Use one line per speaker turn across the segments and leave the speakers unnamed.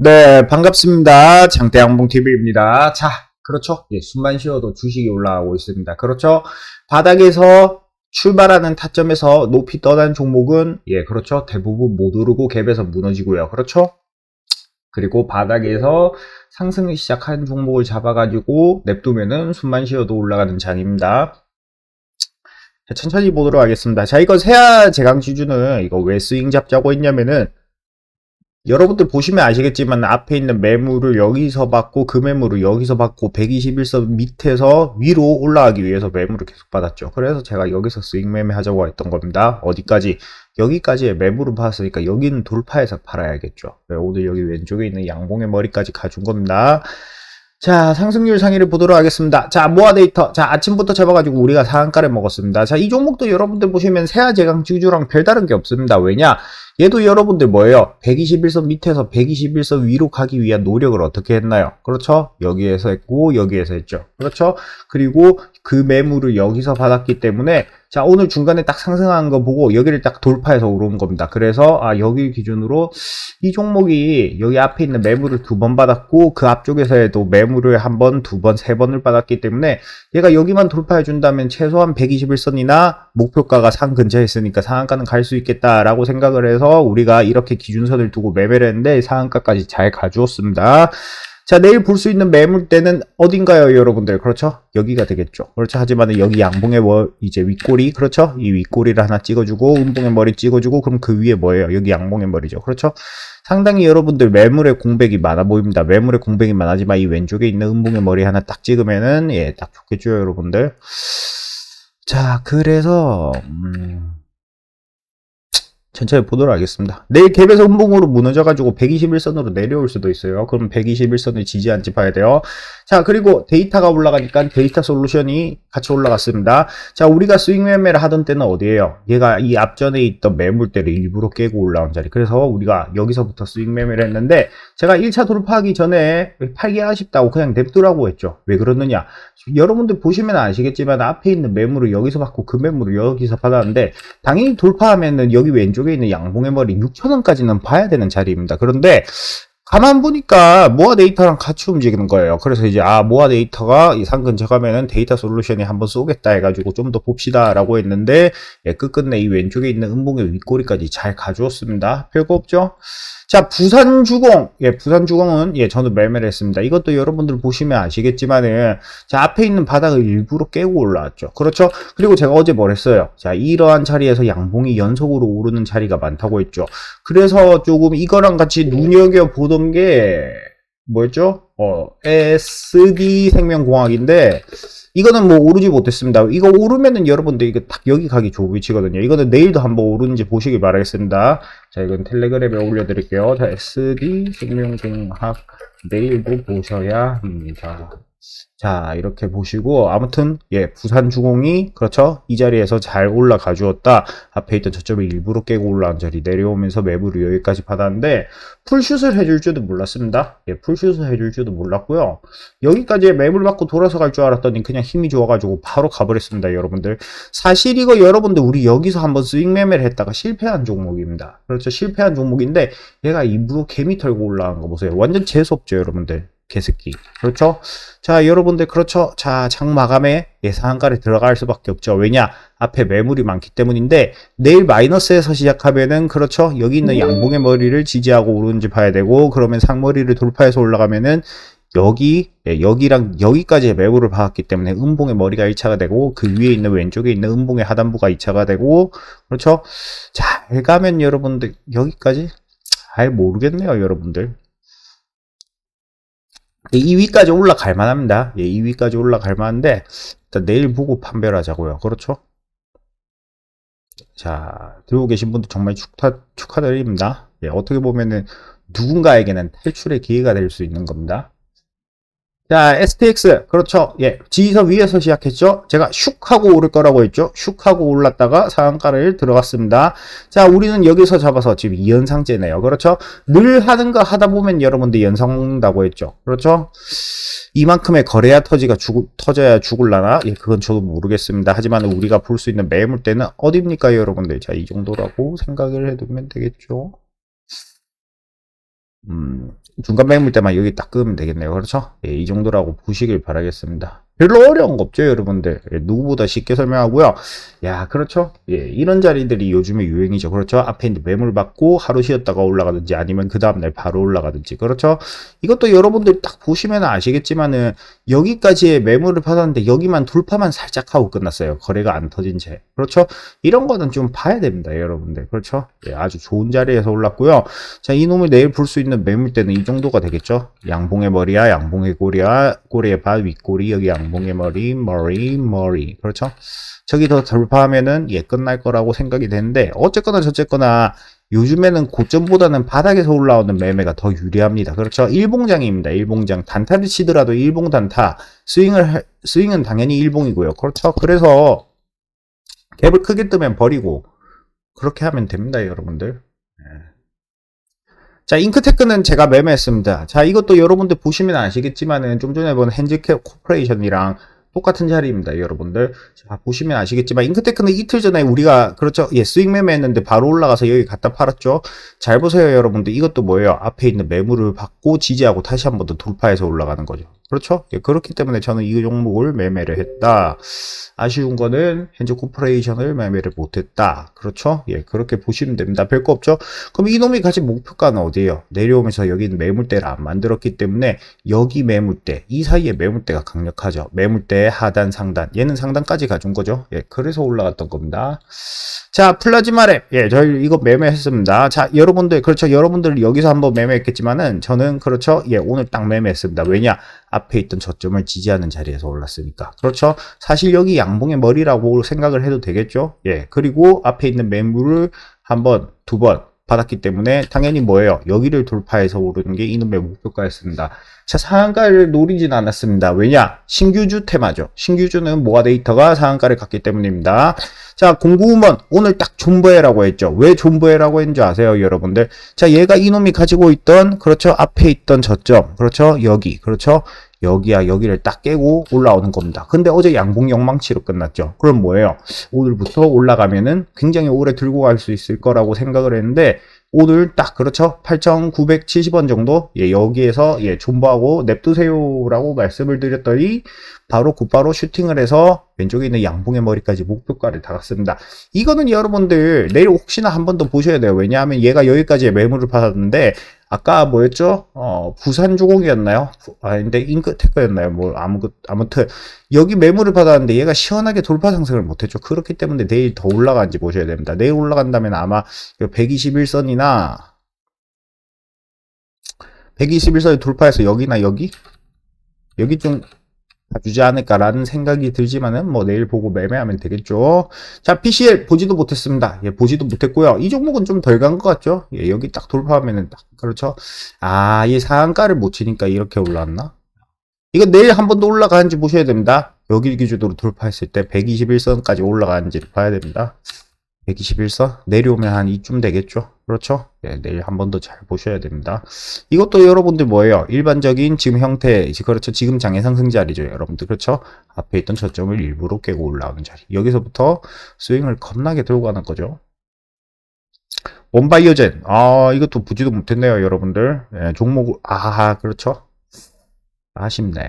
네, 반갑습니다. 장대양봉TV입니다. 자, 그렇죠. 예, 숨만 쉬어도 주식이 올라가고 있습니다. 그렇죠. 바닥에서 출발하는 타점에서 높이 떠난 종목은, 예, 그렇죠. 대부분 못 오르고 갭에서 무너지고요. 그렇죠. 그리고 바닥에서 상승을 시작한 종목을 잡아가지고 냅두면은 숨만 쉬어도 올라가는 장입니다. 자, 천천히 보도록 하겠습니다. 자, 이거 세아 제강 지주는 이거 왜 스윙 잡자고 했냐면은 여러분들 보시면 아시겠지만 앞에 있는 매물을 여기서 받고 그 매물을 여기서 받고 121선 밑에서 위로 올라가기 위해서 매물을 계속 받았죠. 그래서 제가 여기서 스윙 매매 하자고 했던 겁니다. 어디까지? 여기까지의 매물을 받았으니까 여기는 돌파해서 팔아야겠죠. 네, 오늘 여기 왼쪽에 있는 양봉의 머리까지 가준 겁니다. 자, 상승률 상위를 보도록 하겠습니다. 자, 모아 데이터. 자, 아침부터 잡아가지고 우리가 상한가를 먹었습니다. 자, 이 종목도 여러분들 보시면 세아 제강 지주랑 별다른 게 없습니다. 왜냐? 얘도 여러분들 뭐예요? 121선 밑에서 121선 위로 가기 위한 노력을 어떻게 했나요? 그렇죠? 여기에서 했고, 여기에서 했죠. 그렇죠? 그리고 그 매물을 여기서 받았기 때문에, 자, 오늘 중간에 딱 상승한 거 보고 여기를 딱 돌파해서 오른 겁니다. 그래서, 아, 여기 기준으로 이 종목이 여기 앞에 있는 매물을 두 번 받았고, 그 앞쪽에서도 매물을 한 번, 두 번, 세 번을 받았기 때문에 얘가 여기만 돌파해 준다면 최소한 121선이나 목표가가 상 근처에 있으니까 상한가는 갈 수 있겠다라고 생각을 해서 우리가 이렇게 기준선을 두고 매매를 했는데 상한가까지 잘 가주었습니다. 자, 내일 볼 수 있는 매물대는 어딘가요, 여러분들? 그렇죠? 여기가 되겠죠. 그렇죠. 하지만 여기 양봉의 뭐, 이제 윗꼬리, 그렇죠? 이 윗꼬리를 하나 찍어주고, 음봉의 머리 찍어주고, 그럼 그 위에 뭐예요? 여기 양봉의 머리죠. 그렇죠? 상당히 여러분들 매물의 공백이 많아 보입니다. 매물의 공백이 많아지만 이 왼쪽에 있는 음봉의 머리 하나 딱 찍으면은, 예, 딱 좋겠죠, 여러분들? 자, 그래서, 음, 천천히 보도록 하겠습니다. 내일 갭에서 음봉으로 무너져가지고 121선으로 내려올 수도 있어요. 그럼 121선을 지지한지 봐야 돼요. 자, 그리고 데이터가 올라가니까 데이터 솔루션이 같이 올라갔습니다. 자, 우리가 스윙 매매를 하던 때는 어디예요? 얘가 이 앞전에 있던 매물대를 일부러 깨고 올라온 자리. 그래서 우리가 여기서부터 스윙 매매를 했는데 제가 1차 돌파하기 전에 팔기 아쉽다고 그냥 냅두라고 했죠. 왜 그러느냐? 여러분들 보시면 아시겠지만 앞에 있는 매물을 여기서 받고 그 매물을 여기서 받았는데 당연히 돌파하면은 여기 왼쪽 에 있는 양봉의 머리 6천원까지는 봐야 되는 자리입니다. 그런데 가만 보니까 모아 데이터랑 같이 움직이는 거예요. 그래서 이제 아 모아 데이터가 이상 근처 가면은 데이터 솔루션이 한번 쏘겠다 해가지고 좀 더 봅시다라고 했는데 예, 끝끝내 이 왼쪽에 있는 음봉의 윗꼬리까지 잘 가주었습니다. 별거 없죠? 자 부산 주공 예 부산 주공은 예 저는 매매를 했습니다. 이것도 여러분들 보시면 아시겠지만은 자 앞에 있는 바닥을 일부러 깨고 올라왔죠. 그렇죠? 그리고 제가 어제 뭘 했어요? 자 이러한 자리에서 양봉이 연속으로 오르는 자리가 많다고 했죠. 그래서 조금 이거랑 같이 눈여겨 보던 게 뭐였죠? 어, SD 생명공학인데 이거는 뭐 오르지 못했습니다. 이거 오르면은 여러분들 이거 딱 여기 가기 좋은 위치거든요. 이거는 내일도 한번 오르는지 보시기 바라겠습니다. 자, 이건 텔레그램에 올려드릴게요. 자, SD 생명공학 내일도 보셔야 합니다. 자, 이렇게 보시고, 아무튼, 예, 부산주공이, 그렇죠? 이 자리에서 잘 올라가 주었다. 앞에 있던 저점을 일부러 깨고 올라온 자리 내려오면서 매물을 여기까지 받았는데, 풀슛을 해줄 줄도 몰랐습니다. 예, 풀슛을 해줄 줄도 몰랐고요. 여기까지 매물 받고 돌아서 갈 줄 알았더니 그냥 힘이 좋아가지고 바로 가버렸습니다, 여러분들. 사실 이거 여러분들 우리 여기서 한번 스윙 매매를 했다가 실패한 종목입니다. 그렇죠? 실패한 종목인데, 얘가 일부러 개미 털고 올라간 거 보세요. 완전 재수없죠, 여러분들. 개새끼. 그렇죠? 자, 여러분들, 그렇죠? 자, 장 마감에 예상한가에 들어갈 수밖에 없죠. 왜냐? 앞에 매물이 많기 때문인데, 내일 마이너스에서 시작하면은, 그렇죠? 여기 있는 양봉의 머리를 지지하고 오르는지 봐야 되고, 그러면 상머리를 돌파해서 올라가면은, 여기, 예, 여기랑 여기까지의 매물을 받았기 때문에 음봉의 머리가 1차가 되고, 그 위에 있는 왼쪽에 있는 음봉의 하단부가 2차가 되고, 그렇죠? 잘 가면 여러분들, 여기까지? 잘 모르겠네요, 여러분들. 예, 2위까지 올라갈 만합니다. 예, 2위까지 올라갈 만한데, 일단 내일 보고 판별을 하자고요. 그렇죠? 자, 들고 계신 분들 정말 축하, 축하드립니다. 예, 어떻게 보면은 누군가에게는 탈출의 기회가 될 수 있는 겁니다. 자, STX. 그렇죠. 예. 지지선 위에서 시작했죠. 제가 슉 하고 오를 거라고 했죠. 슉 하고 올랐다가 상한가를 들어갔습니다. 자, 우리는 여기서 잡아서 지금 이연상제네요. 그렇죠. 늘 하는 거 하다 보면 여러분들 연상다고 했죠. 그렇죠. 이만큼의 거래야 터지가 죽, 터져야 죽을라나? 예, 그건 저도 모르겠습니다. 하지만 우리가 볼 수 있는 매물대는 어딥니까, 여러분들? 자, 이 정도라고 생각을 해두면 되겠죠. 음, 중간 매물대만 여기 딱 끄면 되겠네요. 그렇죠? 예, 이 정도라고 보시길 바라겠습니다. 별로 어려운 거 없죠, 여러분들. 예, 누구보다 쉽게 설명하고요. 야, 그렇죠? 예, 이런 자리들이 요즘에 유행이죠. 그렇죠? 앞에 있는 매물 받고 하루 쉬었다가 올라가든지 아니면 그 다음날 바로 올라가든지. 그렇죠? 이것도 여러분들 딱 보시면 아시겠지만은 여기까지의 매물을 받았는데 여기만 돌파만 살짝 하고 끝났어요. 거래가 안 터진 채. 그렇죠? 이런 거는 좀 봐야 됩니다, 여러분들. 그렇죠? 예, 아주 좋은 자리에서 올랐고요. 자, 이놈을 내일 볼 수 있는 매물대는 이 정도가 되겠죠? 양봉의 머리야, 양봉의 꼬리야, 꼬리의 발, 윗꼬리, 여기 양봉의 머리, 머리, 머리. 그렇죠? 저기 더 돌파하면은 예, 끝날 거라고 생각이 되는데, 어쨌거나 저쨌거나 요즘에는 고점보다는 바닥에서 올라오는 매매가 더 유리합니다. 그렇죠? 일봉장입니다. 일봉장. 단타를 치더라도 일봉 단타. 스윙을, 할- 스윙은 당연히 일봉이고요. 그렇죠? 그래서 갭을 크게 뜨면 버리고, 그렇게 하면 됩니다, 여러분들. 예. 자, 잉크테크는 제가 매매했습니다. 자, 이것도 여러분들 보시면 아시겠지만은 좀 전에 본 핸즈캡 코퍼레이션이랑 똑같은 자리입니다, 여러분들. 자, 보시면 아시겠지만 잉크테크는 이틀 전에 우리가 그렇죠. 예, 스윙 매매했는데 바로 올라가서 여기 갖다 팔았죠. 잘 보세요, 여러분들. 이것도 뭐예요? 앞에 있는 매물을 받고 지지하고 다시 한 번 더 돌파해서 올라가는 거죠. 그렇죠? 예, 그렇기 때문에 저는 이 종목을 매매를 했다. 아쉬운 거는 현재 코퍼레이션을 매매를 못했다. 그렇죠? 예, 그렇게 보시면 됩니다. 별거 없죠? 그럼 이놈이 가진 목표가는 어디예요? 내려오면서 여기는 매물대를 안 만들었기 때문에 여기 매물대, 이 사이에 매물대가 강력하죠. 매물대 하단, 상단. 얘는 상단까지 가준 거죠. 예, 그래서 올라갔던 겁니다. 자, 플라즈마 랩. 예, 저희 이거 매매했습니다. 자, 여러분들, 그렇죠. 여러분들 여기서 한번 매매했겠지만은 저는 그렇죠. 예, 오늘 딱 매매했습니다. 왜냐? 앞에 있던 저점을 지지하는 자리에서 올랐으니까. 그렇죠. 사실 여기 양봉의 머리라고 생각을 해도 되겠죠. 예, 그리고 앞에 있는 매물을 한 번, 두번 받았기 때문에 당연히 뭐예요? 여기를 돌파해서 오르는 게 이놈의 목표가였습니다. 자, 상한가를 노리진 않았습니다. 왜냐? 신규주 테마죠. 신규주는 모아 데이터가 상한가를 갖기 때문입니다. 자, 공구우먼 오늘 딱 존버해라고 했죠. 왜 존버해라고 했는지 아세요, 여러분들? 자, 얘가 이놈이 가지고 있던 그렇죠. 앞에 있던 저점. 그렇죠. 여기. 그렇죠. 여기야 여기를 딱 깨고 올라오는 겁니다. 근데 어제 양봉 영망치로 끝났죠. 그럼 뭐예요? 오늘부터 올라가면은 굉장히 오래 들고 갈 수 있을 거라고 생각을 했는데 오늘 딱 그렇죠. 8,970원 정도 예, 여기에서 예, 존버하고 냅두세요라고 말씀을 드렸더니 바로 곧바로 슈팅을 해서 왼쪽에 있는 양봉의 머리까지 목표가를 닿았습니다. 이거는 여러분들 내일 혹시나 한 번 더 보셔야 돼요. 왜냐하면 얘가 여기까지 매물을 받았는데 아까 뭐였죠? 어, 부산 주공이었나요? 아, 근데 잉크테크였나요? 뭐, 아무, 아무튼, 여기 매물을 받았는데 얘가 시원하게 돌파 상승을 못했죠. 그렇기 때문에 내일 더 올라간지 보셔야 됩니다. 내일 올라간다면 아마 121선이나, 121선을 돌파해서 여기나 여기? 여기 좀 봐주지 않을까라는 생각이 들지만은 뭐 내일 보고 매매하면 되겠죠. 자, PCL 보지도 못했습니다. 예, 보지도 못했고요. 이 종목은 좀 덜 간 것 같죠? 예, 여기 딱 돌파하면은 딱 그렇죠. 아, 이 상한가를 못 치니까 이렇게 올라왔나? 이거 내일 한 번 더 올라가는지 보셔야 됩니다. 여기 기준으로 돌파했을 때 121선까지 올라가는지를 봐야 됩니다. 121선 내려오면 한 이쯤 되겠죠. 그렇죠? 네, 내일 한 번 더 잘 보셔야 됩니다. 이것도 여러분들 뭐예요? 일반적인 지금 형태, 이제 그렇죠. 지금 장애 상승 자리죠. 여러분들 그렇죠? 앞에 있던 저점을 일부러 깨고 올라오는 자리. 여기서부터 스윙을 겁나게 들고 가는 거죠. 원바이오젠. 아, 이것도 보지도 못했네요, 여러분들. 예, 종목, 아, 그렇죠. 아쉽네.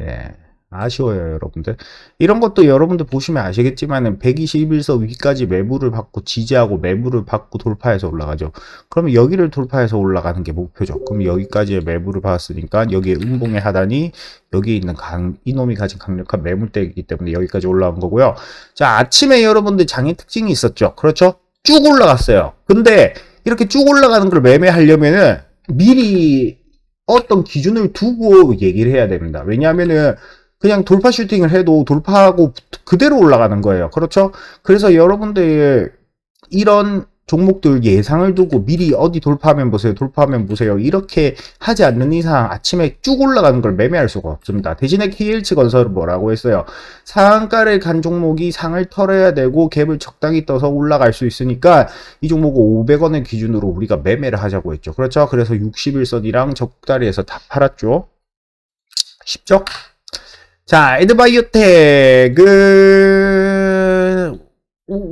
예. 아쉬워요, 여러분들. 이런 것도 여러분들 보시면 아시겠지만은 121서 위까지 매물을 받고 지지하고 매물을 받고 돌파해서 올라가죠. 그러면 여기를 돌파해서 올라가는 게 목표죠. 그럼 여기까지의 매물을 받았으니까 여기에 음봉의 하단이 여기 있는 강, 이놈이 가진 강력한 매물대이기 때문에 여기까지 올라온 거고요. 자, 아침에 여러분들 장애 특징이 있었죠. 그렇죠? 쭉 올라갔어요. 근데 이렇게 쭉 올라가는 걸 매매하려면은 미리 어떤 기준을 두고 얘기를 해야 됩니다. 왜냐하면은 그냥 돌파 슈팅을 해도 돌파하고 그대로 올라가는 거예요. 그렇죠? 그래서 여러분들 이런 종목들 예상을 두고 미리 어디 돌파하면 보세요. 돌파하면 보세요. 이렇게 하지 않는 이상 아침에 쭉 올라가는 걸 매매할 수가 없습니다. 대신에 KL치 건설은 뭐라고 했어요? 상한가를 간 종목이 상을 털어야 되고 갭을 적당히 떠서 올라갈 수 있으니까 이 종목은 500원을 기준으로 우리가 매매를 하자고 했죠. 그렇죠? 그래서 61선이랑 적다리에서 다 팔았죠. 쉽죠? 자, 에드바이오텍은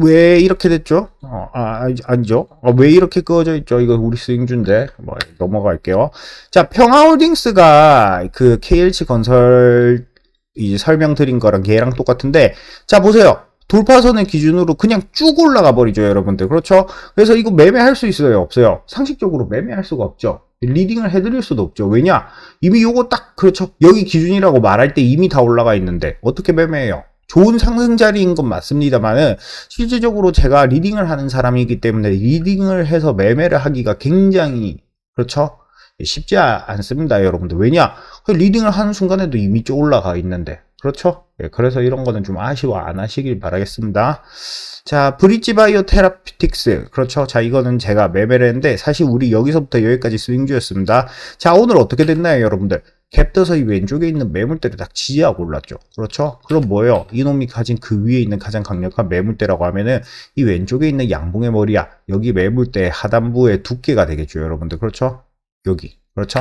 왜 이렇게 됐죠? 어, 아, 아니- 아니죠. 어, 왜 이렇게 그어져 있죠? 이거 우리 스윙주인데. 뭐, 넘어갈게요. 자, 평화홀딩스가 그 KLC 건설 이 설명드린 거랑 걔랑 똑같은데, 자, 보세요. 돌파선을 기준으로 그냥 쭉 올라가 버리죠, 여러분들. 그렇죠? 그래서 이거 매매할 수 있어요? 없어요? 상식적으로 매매할 수가 없죠. 리딩을 해드릴 수도 없죠. 왜냐? 이미 요거 딱, 그렇죠. 여기 기준이라고 말할 때 이미 다 올라가 있는데, 어떻게 매매해요? 좋은 상승 자리인 건 맞습니다만은, 실질적으로 제가 리딩을 하는 사람이기 때문에 리딩을 해서 매매를 하기가 굉장히, 그렇죠? 쉽지 아- 않습니다, 여러분들. 왜냐? 그 리딩을 하는 순간에도 이미 쭉 올라가 있는데. 그렇죠? 예, 그래서 이런 거는 좀 아쉬워 안 하시길 바라겠습니다. 자, 브릿지 바이오 테라피틱스. 그렇죠. 자, 이거는 제가 매매를 했는데, 사실 우리 여기서부터 여기까지 스윙주였습니다. 자, 오늘 어떻게 됐나요, 여러분들? 갭 떠서 이 왼쪽에 있는 매물대를 딱 지지하고 올랐죠. 그렇죠? 그럼 뭐예요? 이놈이 가진 그 위에 있는 가장 강력한 매물대라고 하면은 이 왼쪽에 있는 양봉의 머리야. 여기 매물대 하단부의 두께가 되겠죠, 여러분들. 그렇죠? 여기. 그렇죠?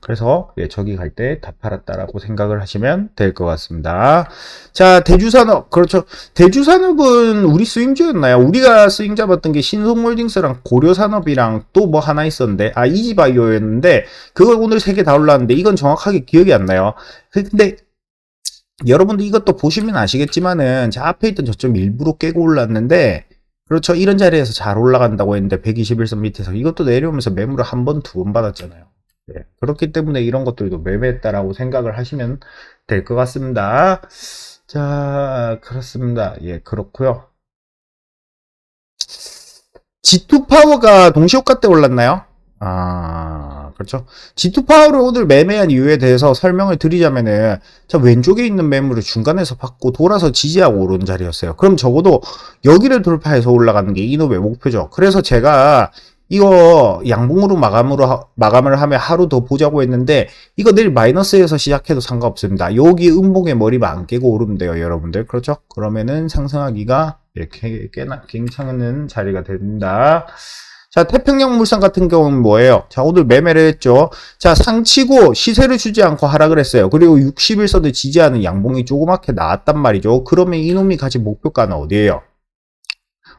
그래서 예, 저기 갈 때 다 팔았다라고 생각을 하시면 될 것 같습니다. 자, 대주산업. 그렇죠. 대주산업은 우리 스윙주였나요? 우리가 스윙 잡았던 게 신송홀딩스랑 고려산업이랑 또 뭐 하나 있었는데, 아, 이지바이오였는데, 그걸 오늘 세 개 다 올랐는데, 이건 정확하게 기억이 안 나요. 근데, 여러분들 이것도 보시면 아시겠지만은, 자, 앞에 있던 저점 일부러 깨고 올랐는데, 그렇죠. 이런 자리에서 잘 올라간다고 했는데, 121선 밑에서 이것도 내려오면서 매물을 한 번, 두 번 받았잖아요. 네, 그렇기 때문에 이런 것들도 매매했다라고 생각을 하시면 될 것 같습니다. 자, 그렇습니다. 예, 그렇고요. G2 파워가 동시효과 때 올랐나요? 아, 그렇죠. G2 파워를 오늘 매매한 이유에 대해서 설명을 드리자면은, 자, 왼쪽에 있는 매물을 중간에서 받고 돌아서 지지하고 오른 자리였어요. 그럼 적어도 여기를 돌파해서 올라가는 게 이놈의 목표죠. 그래서 제가 이거 양봉으로 마감으로 하- 마감을 하면 하루 더 보자고 했는데 이거 내일 마이너스에서 시작해도 상관없습니다. 여기 음봉의 머리만 안 깨고 오르면 돼요, 여러분들. 그렇죠? 그러면은 상승하기가 이렇게 꽤나 괜찮은 자리가 됩니다. 자, 태평양 물산 같은 경우는 뭐예요? 자, 오늘 매매를 했죠. 자, 상치고 시세를 주지 않고 하락을 했어요. 그리고 61선을 지지하는 양봉이 조그맣게 나왔단 말이죠. 그러면 이놈이 가진 목표가는 어디예요?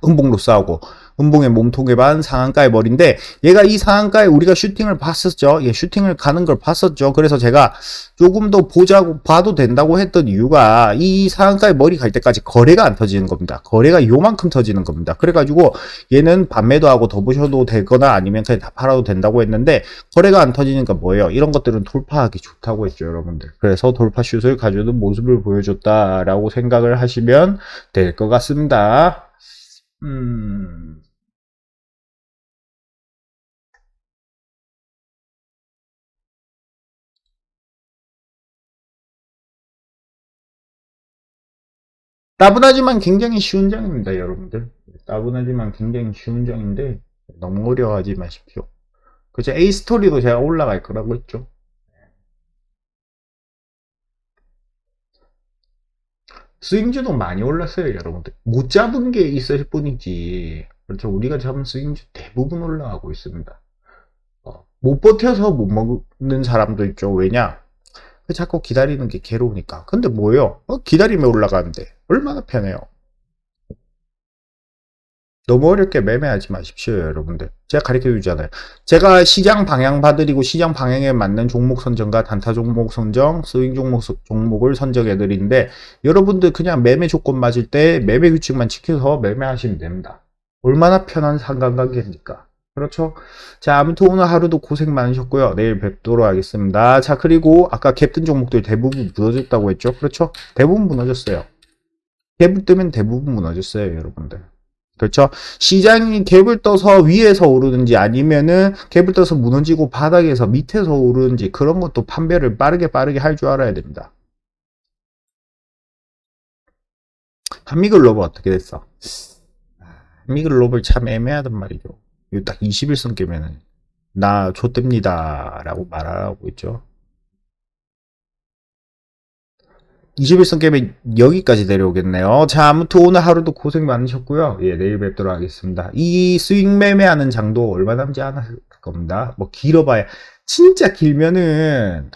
음봉로 싸우고 음봉의 몸통에 반 상한가의 머리인데 얘가 이 상한가에 우리가 슈팅을 봤었죠. 예, 슈팅을 가는 걸 봤었죠. 그래서 제가 조금 더 보자고 봐도 된다고 했던 이유가 이 상한가의 머리 갈 때까지 거래가 안 터지는 겁니다. 거래가 요만큼 터지는 겁니다. 그래가지고 얘는 반매도 하고 더 보셔도 되거나 아니면 그냥 다 팔아도 된다고 했는데 거래가 안 터지니까 뭐예요? 이런 것들은 돌파하기 좋다고 했죠, 여러분들. 그래서 돌파슛을 가져오는 모습을 보여줬다라고 생각을 하시면 될 것 같습니다. 음. 따분하지만 굉장히 쉬운 장입니다, 여러분들. 따분하지만 굉장히 쉬운 장인데 너무 어려워하지 마십시오. 그죠? A 스토리도 제가 올라갈 거라고 했죠. 스윙주도 많이 올랐어요, 여러분들. 못 잡은 게 있을 뿐이지. 그렇죠. 우리가 잡은 스윙주 대부분 올라가고 있습니다. 어, 못 버텨서 못 먹는 사람도 있죠. 왜냐? 그 자꾸 기다리는 게 괴로우니까. 근데 뭐예요? 어, 기다리면 올라가는데 얼마나 편해요. 너무 어렵게 매매하지 마십시오, 여러분들. 제가 가르쳐 주잖아요. 제가 시장 방향 봐드리고 시장 방향에 맞는 종목 선정과 단타 종목 선정, 스윙 종목, 종목을 선정해 드리는데 여러분들 그냥 매매 조건 맞을 때 매매 규칙만 지켜서 매매하시면 됩니다. 얼마나 편한 상관관계입니까? 그렇죠? 자, 아무튼 오늘 하루도 고생 많으셨고요. 내일 뵙도록 하겠습니다. 자, 그리고 아까 갭든 종목들 대부분 무너졌다고 했죠? 그렇죠? 대부분 무너졌어요. 갭을 뜨면 대부분 무너졌어요, 여러분들. 그렇죠? 시장이 갭을 떠서 위에서 오르는지 아니면은 갭을 떠서 무너지고 바닥에서 밑에서 오르는지 그런 것도 판별을 빠르게 빠르게 할 줄 알아야 됩니다. 한미글로벌 어떻게 됐어? 한미글로벌 참 애매하단 말이죠. 이거 딱 21선 깨면은 나 좆됩니다 라고 말하고 있죠. 21선 깨면 여기까지 내려오겠네요. 자, 아무튼 오늘 하루도 고생 많으셨고요. 예, 내일 뵙도록 하겠습니다. 이 스윙 매매하는 장도 얼마 남지 않았을 겁니다. 뭐 길어봐야 진짜 길면은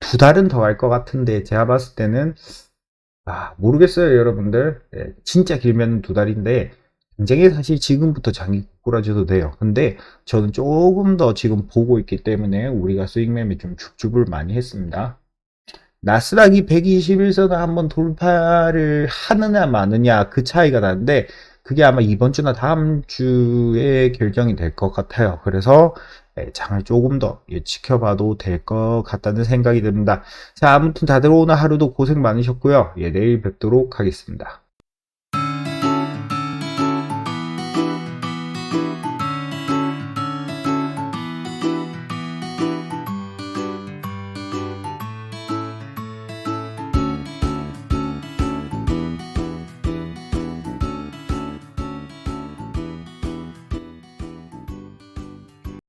두 달은 더 갈 것 같은데 제가 봤을 때는 아, 모르겠어요, 여러분들. 예, 진짜 길면 두 달인데, 굉장히 사실 지금부터 장이 꼬라져도 돼요. 근데 저는 조금 더 지금 보고 있기 때문에 우리가 수익 매매 좀 죽죽을 많이 했습니다. 나스닥이 121선을 한번 돌파를 하느냐 마느냐 그 차이가 나는데 그게 아마 이번 주나 다음 주에 결정이 될 것 같아요. 그래서 예, 장을 조금 더 예, 지켜봐도 될 것 같다는 생각이 듭니다. 자, 아무튼 다들 오늘 하루도 고생 많으셨고요. 예, 내일 뵙도록 하겠습니다.